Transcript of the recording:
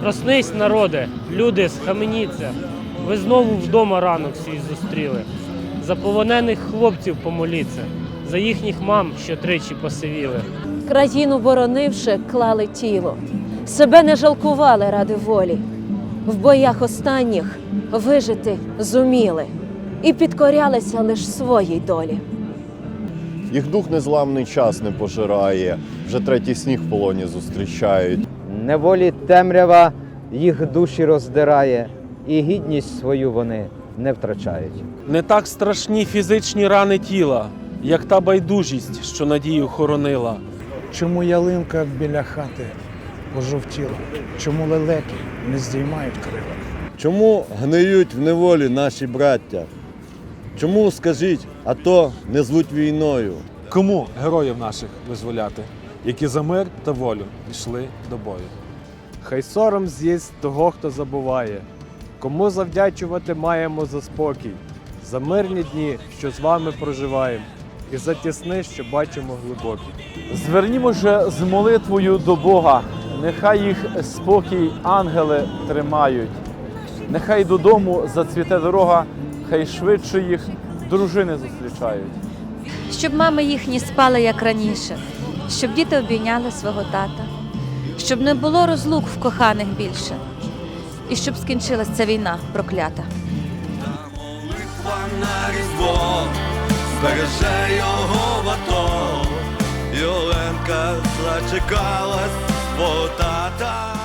Проснись, народе, люди, схаменіться. Ви знову вдома ранок свій зустріли. За полонених хлопців помоліться, за їхніх мам, що тричі посивіли. Країну боронивши, клали тіло, себе не жалкували ради волі. В боях останніх вижити зуміли і підкорялися лиш своїй долі. Їх дух незламний час не пожирає, вже третій сніг в полоні зустрічають. Неволі темрява їх душі роздирає, і гідність свою вони не втрачають. Не так страшні фізичні рани тіла, як та байдужість, що надію хоронила. Чому ялинка біля хати пожовтіла? Чому лелеки не здіймають крила? Чому гниють в неволі наші браття? Чому, скажіть, а то не звуть війною? Кому героїв наших визволяти, які за мир та волю йшли до бою? Хай сором з'їсть того, хто забуває. Кому завдячувати маємо за спокій, за мирні дні, що з вами проживаємо, і за тісни, що бачимо глибокі. Звернімо же з молитвою до Бога, нехай їх спокій ангели тримають. Нехай додому зацвіте дорога, хай швидше їх дружини зустрічають. щоб мами їхні спали як раніше, щоб діти обійняли свого тата, щоб не було розлук в коханих більше, і щоб скінчилась ця війна проклята. Молитва на різдво, збереже його в АТО. І Оленка свого тата.